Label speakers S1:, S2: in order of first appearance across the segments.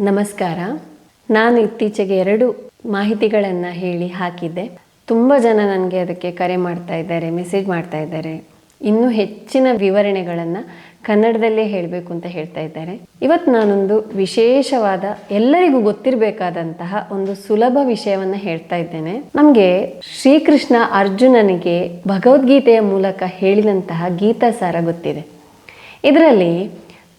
S1: ನಮಸ್ಕಾರ. ನಾನು ಇತ್ತೀಚೆಗೆ ಎರಡು ಮಾಹಿತಿಗಳನ್ನು ಹೇಳಿ ಹಾಕಿದ್ದೆ. ತುಂಬ ಜನ ನನಗೆ ಅದಕ್ಕೆ ಕರೆ ಮಾಡ್ತಾ ಇದ್ದಾರೆ, ಮೆಸೇಜ್ ಮಾಡ್ತಾ ಇದ್ದಾರೆ. ಇನ್ನೂ ಹೆಚ್ಚಿನ ವಿವರಣೆಗಳನ್ನು ಕನ್ನಡದಲ್ಲೇ ಹೇಳಬೇಕು ಅಂತ ಹೇಳ್ತಾ ಇದ್ದಾರೆ. ಇವತ್ತು ನಾನೊಂದು ವಿಶೇಷವಾದ, ಎಲ್ಲರಿಗೂ ಗೊತ್ತಿರಬೇಕಾದಂತಹ ಒಂದು ಸುಲಭ ವಿಷಯವನ್ನು ಹೇಳ್ತಾ ಇದ್ದೇನೆ. ನಮಗೆ ಶ್ರೀಕೃಷ್ಣ ಅರ್ಜುನನಿಗೆ ಭಗವದ್ಗೀತೆಯ ಮೂಲಕ ಹೇಳಿದಂತಹ ಗೀತಾಸಾರ ಗೊತ್ತಿದೆ. ಇದರಲ್ಲಿ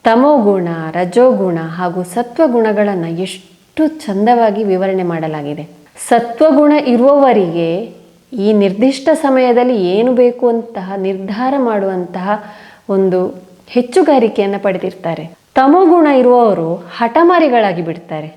S1: ತಮೋಗುಣ, ರಜೋಗುಣ ಹಾಗೂ ಸತ್ವಗುಣಗಳನ್ನು ಎಷ್ಟು ಚಂದವಾಗಿ ವಿವರಣೆ ಮಾಡಲಾಗಿದೆ. ಸತ್ವಗುಣ ಇರುವವರಿಗೆ ಈ ನಿರ್ದಿಷ್ಟ ಸಮಯದಲ್ಲಿ ಏನು ಬೇಕು ಅಂತಹ ನಿರ್ಧಾರ ಮಾಡುವಂತಹ ಒಂದು ಹೆಚ್ಚುಗಾರಿಕೆಯನ್ನು ಪಡೆದಿರ್ತಾರೆ. ತಮೋಗುಣ ಇರುವವರು ಹಠಮಾರಿಗಳಾಗಿ ಬಿಡ್ತಾರೆ.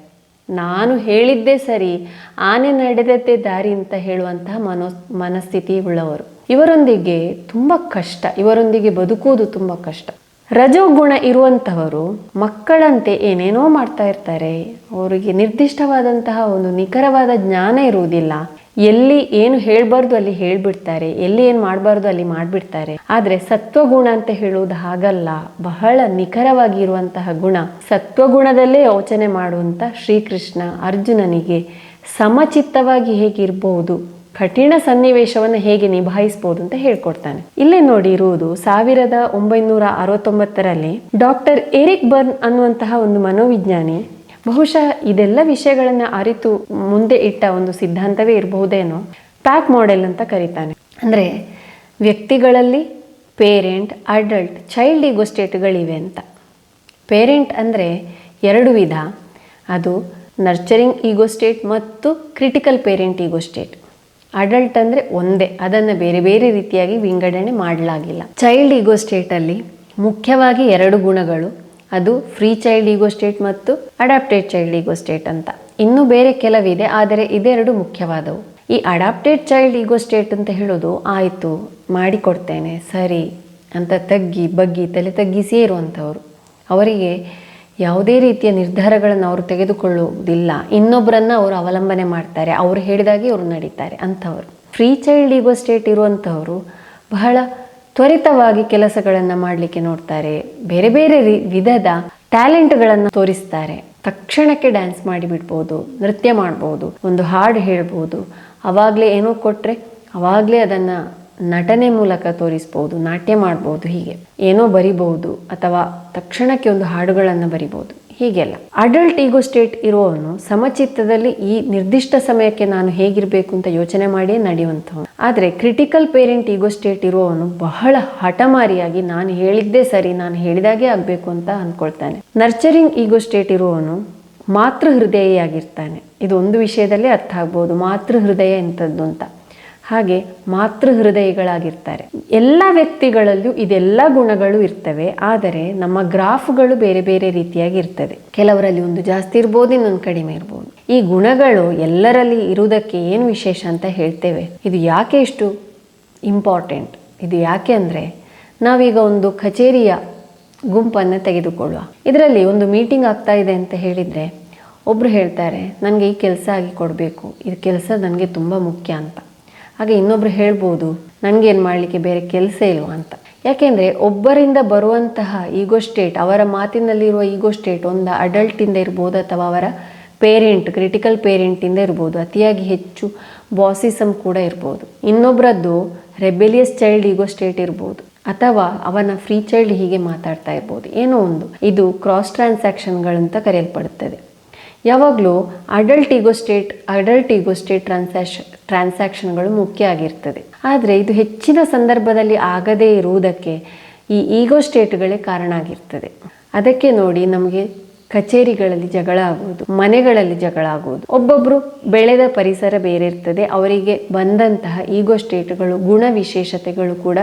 S1: ನಾನು ಹೇಳಿದ್ದೇ ಸರಿ, ಆನೆ ನಡೆದದ್ದೇ ದಾರಿ ಅಂತ ಹೇಳುವಂತಹ ಮನೋ, ಮನಸ್ಥಿತಿ ಉಳ್ಳವರು. ಇವರೊಂದಿಗೆ ತುಂಬ ಕಷ್ಟ, ಇವರೊಂದಿಗೆ ಬದುಕುವುದು ತುಂಬ ಕಷ್ಟ. ರಜೋಗುಣ ಇರುವಂತಹವರು ಮಕ್ಕಳಂತೆ ಏನೇನೋ ಮಾಡ್ತಾ ಇರ್ತಾರೆ. ಅವರಿಗೆ ನಿರ್ದಿಷ್ಟವಾದಂತಹ ಒಂದು ನಿಖರವಾದ ಜ್ಞಾನ ಇರುವುದಿಲ್ಲ. ಎಲ್ಲಿ ಏನು ಹೇಳ್ಬಾರ್ದು ಅಲ್ಲಿ ಹೇಳ್ಬಿಡ್ತಾರೆ. ಎಲ್ಲಿ ಏನು ಮಾಡಬಾರ್ದು ಅಲ್ಲಿ ಮಾಡಿಬಿಡ್ತಾರೆ. ಆದರೆ ಸತ್ವಗುಣ ಅಂತ ಹೇಳುವುದು ಹಾಗಲ್ಲ. ಬಹಳ ನಿಖರವಾಗಿ ಇರುವಂತಹ ಗುಣ. ಸತ್ವಗುಣದಲ್ಲೇ ಯೋಚನೆ ಮಾಡುವಂಥ ಶ್ರೀಕೃಷ್ಣ ಅರ್ಜುನನಿಗೆ ಸಮಚಿತ್ತವಾಗಿ ಹೇಗಿರ್ಬೋದು? ಕಠಿಣ ಸನ್ನಿವೇಶವನ್ನು ಹೇಗೆ ನಿಭಾಯಿಸಬಹುದು ಅಂತ ಹೇಳ್ಕೊಡ್ತಾನೆ. ಇಲ್ಲೇ ನೋಡಿ ಇರುವುದು ಸಾವಿರದ ಒಂಬೈನೂರ ಅರವತ್ತೊಂಬತ್ತರಲ್ಲಿ ಡಾಕ್ಟರ್ ಎರಿಕ್ ಬರ್ನ್ ಅನ್ನುವಂತಹ ಒಂದು ಮನೋವಿಜ್ಞಾನಿ. ಬಹುಶಃ ಇದೆಲ್ಲ ವಿಷಯಗಳನ್ನು ಅರಿತು ಮುಂದೆ ಇಟ್ಟ ಒಂದು ಸಿದ್ಧಾಂತವೇ ಇರಬಹುದೇನೋ. ಪ್ಯಾಕ್ ಮಾಡೆಲ್ ಅಂತ ಕರೀತಾನೆ. ಅಂದರೆ ವ್ಯಕ್ತಿಗಳಲ್ಲಿ ಪೇರೆಂಟ್, ಅಡಲ್ಟ್, ಚೈಲ್ಡ್ ಈಗೋ ಸ್ಟೇಟ್ಗಳಿವೆ ಅಂತ. ಪೇರೆಂಟ್ ಅಂದರೆ ಎರಡು ವಿಧ. ಅದು ನರ್ಚರಿಂಗ್ ಈಗೋ ಸ್ಟೇಟ್ ಮತ್ತು critical parent ego state adult ಅಂದರೆ ಒಂದೇ, ಅದನ್ನು ಬೇರೆ ಬೇರೆ ರೀತಿಯಾಗಿ ವಿಂಗಡಣೆ ಮಾಡಲಾಗಿಲ್ಲ. ಚೈಲ್ಡ್ ಈಗೋ ಸ್ಟೇಟಲ್ಲಿ ಮುಖ್ಯವಾಗಿ ಎರಡು ಗುಣಗಳು, ಅದು ಫ್ರೀ ಚೈಲ್ಡ್ ಈಗೋ ಸ್ಟೇಟ್ ಮತ್ತು ಅಡಾಪ್ಟೆಡ್ ಚೈಲ್ಡ್ ಈಗೋ ಸ್ಟೇಟ್ ಅಂತ. ಇನ್ನೂ ಬೇರೆ ಕೆಲವಿದೆ, ಆದರೆ ಇದೆರಡು ಮುಖ್ಯವಾದವು. ಈ ಅಡಾಪ್ಟೆಡ್ ಚೈಲ್ಡ್ ಈಗೋ ಸ್ಟೇಟ್ ಅಂತ ಹೇಳೋದು, ಆಯಿತು, ಮಾಡಿಕೊಡ್ತೇನೆ, ಸರಿ ಅಂತ ತಗ್ಗಿ, ಬಗ್ಗಿ, ತಲೆ ತಗ್ಗಿಸಿ ಇರುವಂಥವ್ರು ಅವರಿಗೆ ಯಾವುದೇ ರೀತಿಯ ನಿರ್ಧಾರಗಳನ್ನು ಅವರು ತೆಗೆದುಕೊಳ್ಳುವುದಿಲ್ಲ. ಇನ್ನೊಬ್ಬರನ್ನ ಅವರು ಅವಲಂಬನೆ ಮಾಡ್ತಾರೆ. ಅವರು ಹೇಳಿದಾಗೆ ಅವರು ನಡೀತಾರೆ ಅಂಥವ್ರು. ಫ್ರೀ ಚೈಲ್ಡ್ ಈಗೋ ಸ್ಟೇಟ್ ಇರುವಂಥವರು ಬಹಳ ತ್ವರಿತವಾಗಿ ಕೆಲಸಗಳನ್ನು ಮಾಡಲಿಕ್ಕೆ ನೋಡ್ತಾರೆ. ಬೇರೆ ಬೇರೆ ರೀ, ವಿಧದ ಟ್ಯಾಲೆಂಟ್ಗಳನ್ನು ತೋರಿಸ್ತಾರೆ. ತಕ್ಷಣಕ್ಕೆ ಡ್ಯಾನ್ಸ್ ಮಾಡಿಬಿಡ್ಬೋದು, ನೃತ್ಯ ಮಾಡ್ಬೋದು, ಒಂದು ಹಾಡು ಹೇಳ್ಬೋದು. ಅವಾಗಲೇ ಏನೋ ಕೊಟ್ಟರೆ ಅವಾಗಲೇ ಅದನ್ನು ನಟನೆ ಮೂಲಕ ತೋರಿಸ್ಬೋದು, ನಾಟ್ಯ ಮಾಡ್ಬೋದು, ಹೀಗೆ. ಏನೋ ಬರಿಬಹುದು ಅಥವಾ ತಕ್ಷಣಕ್ಕೆ ಒಂದು ಹಾಡುಗಳನ್ನು ಬರಿಬಹುದು, ಹೀಗೆಲ್ಲ. ಅಡಲ್ಟ್ ಈಗೋ ಸ್ಟೇಟ್ ಇರುವವನು ಸಮಚಿತ್ತದಲ್ಲಿ ಈ ನಿರ್ದಿಷ್ಟ ಸಮಯಕ್ಕೆ ನಾನು ಹೇಗಿರಬೇಕು ಅಂತ ಯೋಚನೆ ಮಾಡಿಯೇ ನಡೆಯುವಂಥವನು. ಆದರೆ ಕ್ರಿಟಿಕಲ್ ಪೇರೆಂಟ್ ಈಗೋ ಸ್ಟೇಟ್ ಇರುವವನು ಬಹಳ ಹಠಮಾರಿಯಾಗಿ ನಾನು ಹೇಳಿದ್ದೆ ಸರಿ, ನಾನು ಹೇಳಿದಾಗೆ ಆಗಬೇಕು ಅಂತ ಅಂದ್ಕೊಳ್ತಾನೆ ನರ್ಚರಿಂಗ್ ಈಗೋ ಸ್ಟೇಟ್ ಇರುವವನು ಮಾತೃ ಹೃದಯಿಯಾಗಿರ್ತಾನೆ. ಇದು ಒಂದು ವಿಷಯದಲ್ಲಿ ಅರ್ಥ ಆಗ್ಬೋದು, ಮಾತೃ ಹೃದಯ ಎಂಥದ್ದು ಅಂತ. ಹಾಗೆ ಮಾತೃ ಹೃದಯಗಳಾಗಿರ್ತಾರೆ ಎಲ್ಲ ವ್ಯಕ್ತಿಗಳಲ್ಲೂ ಇದೆಲ್ಲ ಗುಣಗಳು ಇರ್ತವೆ, ಆದರೆ ನಮ್ಮ ಗ್ರಾಫ್ಗಳು ಬೇರೆ ಬೇರೆ ರೀತಿಯಾಗಿ ಇರ್ತದೆ. ಕೆಲವರಲ್ಲಿ ಒಂದು ಜಾಸ್ತಿ ಇರ್ಬೋದು, ಇನ್ನೊಂದು ಕಡಿಮೆ ಇರ್ಬೋದು. ಈ ಗುಣಗಳು ಎಲ್ಲರಲ್ಲಿ ಇರುವುದಕ್ಕೆ ಏನು ವಿಶೇಷ ಅಂತ ಹೇಳ್ತೇವೆ? ಇದು ಯಾಕೆ ಇಷ್ಟು ಇಂಪಾರ್ಟೆಂಟ್? ಇದು ಯಾಕೆ ಅಂದರೆ, ನಾವೀಗ ಒಂದು ಕಚೇರಿಯ ಗುಂಪನ್ನು ತೆಗೆದುಕೊಳ್ಳುವ. ಇದರಲ್ಲಿ ಒಂದು ಮೀಟಿಂಗ್ ಆಗ್ತಾ ಇದೆ ಅಂತ ಹೇಳಿದರೆ ಒಬ್ಬರು ಹೇಳ್ತಾರೆ, ನನಗೆ ಈ ಕೆಲಸ ಆಗಿ ಕೊಡಬೇಕು. ಇದು ಕೆಲಸ ನನಗೆ ತುಂಬ ಮುಖ್ಯ ಅಂತ. ಹಾಗೆ ಇನ್ನೊಬ್ರು ಹೇಳ್ಬೋದು, ನನಗೇನು ಮಾಡಲಿಕ್ಕೆ ಬೇರೆ ಕೆಲಸ ಇಲ್ವಾ ಅಂತ. ಯಾಕೆಂದರೆ ಒಬ್ಬರಿಂದ ಬರುವಂತಹ ಈಗೋ ಸ್ಟೇಟ್, ಅವರ ಮಾತಿನಲ್ಲಿರುವ ಈಗೋ ಸ್ಟೇಟ್ ಒಂದು ಅಡಲ್ಟಿಂದ ಇರ್ಬೋದು ಅಥವಾ ಅವರ ಪೇರೆಂಟ್, ಕ್ರಿಟಿಕಲ್ ಪೇರೆಂಟಿಂದ ಇರ್ಬೋದು, ಅತಿಯಾಗಿ ಹೆಚ್ಚು ಬಾಸಿಸಮ್ ಕೂಡ ಇರ್ಬೋದು. ಇನ್ನೊಬ್ಬರದ್ದು ರೆಬೆಲಿಯಸ್ ಚೈಲ್ಡ್ ಈಗೋ ಸ್ಟೇಟ್ ಇರ್ಬೋದು, ಅಥವಾ ಅವನ ಫ್ರೀ ಚೈಲ್ಡ್ ಹೀಗೆ ಮಾತಾಡ್ತಾ ಇರ್ಬೋದು. ಏನೋ ಒಂದು. ಇದು ಕ್ರಾಸ್ ಟ್ರಾನ್ಸಾಕ್ಷನ್ಗಳಂತ ಕರೆಯಲ್ಪಡುತ್ತದೆ. ಯಾವಾಗಲೂ adult ego state adult ego state transact ಟ್ರಾನ್ಸಾಕ್ಷನ್ಗಳು ಮುಖ್ಯ ಆಗಿರ್ತದೆ. ಆದರೆ ಇದು ಹೆಚ್ಚಿನ ಸಂದರ್ಭದಲ್ಲಿ ಆಗದೇ ಇರುವುದಕ್ಕೆ ಈ ಈಗೋ ಸ್ಟೇಟ್ಗಳೇ ಕಾರಣ ಆಗಿರ್ತದೆ. ಅದಕ್ಕೆ ನೋಡಿ ನಮಗೆ ಕಚೇರಿಗಳಲ್ಲಿ ಜಗಳ ಆಗುವುದು, ಮನೆಗಳಲ್ಲಿ ಜಗಳ ಆಗುವುದು. ಒಬ್ಬೊಬ್ಬರು ಬೆಳೆದ ಪರಿಸರ ಬೇರೆ ಇರ್ತದೆ, ಅವರಿಗೆ ಬಂದಂತಹ ಈಗೋ ಸ್ಟೇಟ್ಗಳು ಗುಣ ವಿಶೇಷತೆಗಳು ಕೂಡ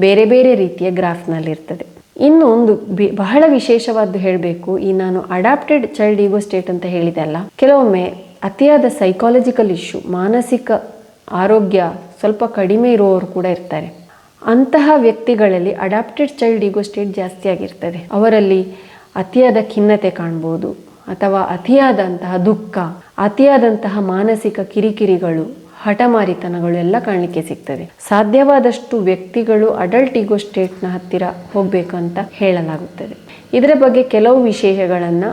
S1: ಬೇರೆ ಬೇರೆ ರೀತಿಯ ಗ್ರಾಫ್ನಲ್ಲಿರ್ತದೆ ಇನ್ನು ಒಂದು ಬಹಳ ವಿಶೇಷವಾದ್ದು ಹೇಳಬೇಕು. ಈ ನಾನು ಅಡಾಪ್ಟೆಡ್ ಚೈಲ್ಡ್ ಈಗೋ ಸ್ಟೇಟ್ ಅಂತ ಹೇಳಿದೆ ಅಲ್ಲ. ಕೆಲವೊಮ್ಮೆ ಅತಿಯಾದ ಸೈಕಾಲಜಿಕಲ್ ಇಶ್ಯೂ ಮಾನಸಿಕ ಆರೋಗ್ಯ ಸ್ವಲ್ಪ ಕಡಿಮೆ ಇರುವವರು ಕೂಡ ಇರ್ತಾರೆ. ಅಂತಹ ವ್ಯಕ್ತಿಗಳಲ್ಲಿ ಅಡಾಪ್ಟೆಡ್ ಚೈಲ್ಡ್ ಈಗೋ ಸ್ಟೇಟ್ ಜಾಸ್ತಿ ಆಗಿರ್ತದೆ. ಅವರಲ್ಲಿ ಅತಿಯಾದ ಖಿನ್ನತೆ ಕಾಣ್ಬೋದು, ಅಥವಾ ಅತಿಯಾದಂತಹ ದುಃಖ, ಅತಿಯಾದಂತಹ ಮಾನಸಿಕ ಕಿರಿಕಿರಿಗಳು ಹಠಮಾರಿತನಗಳು ಎಲ್ಲ ಕಾಣಲಿಕ್ಕೆ ಸಿಗ್ತದೆ ಸಾಧ್ಯವಾದಷ್ಟು ವ್ಯಕ್ತಿಗಳು ಅಡಲ್ಟ್ ಈಗೋ ಸ್ಟೇಟ್ನ ಹತ್ತಿರ ಹೋಗಬೇಕು ಅಂತ ಹೇಳಲಾಗುತ್ತದೆ. ಇದರ ಬಗ್ಗೆ ಕೆಲವು ವಿಷಯಗಳನ್ನು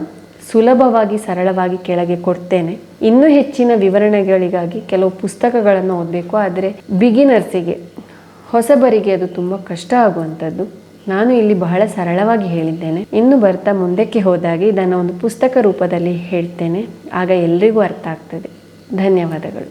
S1: ಸುಲಭವಾಗಿ ಸರಳವಾಗಿ ಕೆಳಗೆ ಕೊಡ್ತೇನೆ. ಇನ್ನೂ ಹೆಚ್ಚಿನ ವಿವರಣೆಗಳಿಗಾಗಿ ಕೆಲವು ಪುಸ್ತಕಗಳನ್ನು ಓದಬೇಕು, ಆದರೆ ಬಿಗಿನರ್ಸಿಗೆ ಹೊಸಬರಿಗೆ ಅದು ತುಂಬ ಕಷ್ಟ ಆಗುವಂಥದ್ದು. ನಾನು ಇಲ್ಲಿ ಬಹಳ ಸರಳವಾಗಿ ಹೇಳಿದ್ದೇನೆ. ಇನ್ನು ಬರ್ತಾ ಮುಂದಕ್ಕೆ ಹೋದಾಗೆ ಇದನ್ನು ಒಂದು ಪುಸ್ತಕ ರೂಪದಲ್ಲಿ ಹೇಳ್ತೇನೆ. ಆಗ ಎಲ್ರಿಗೂ ಅರ್ಥ ಆಗ್ತದೆ. ಧನ್ಯವಾದಗಳು.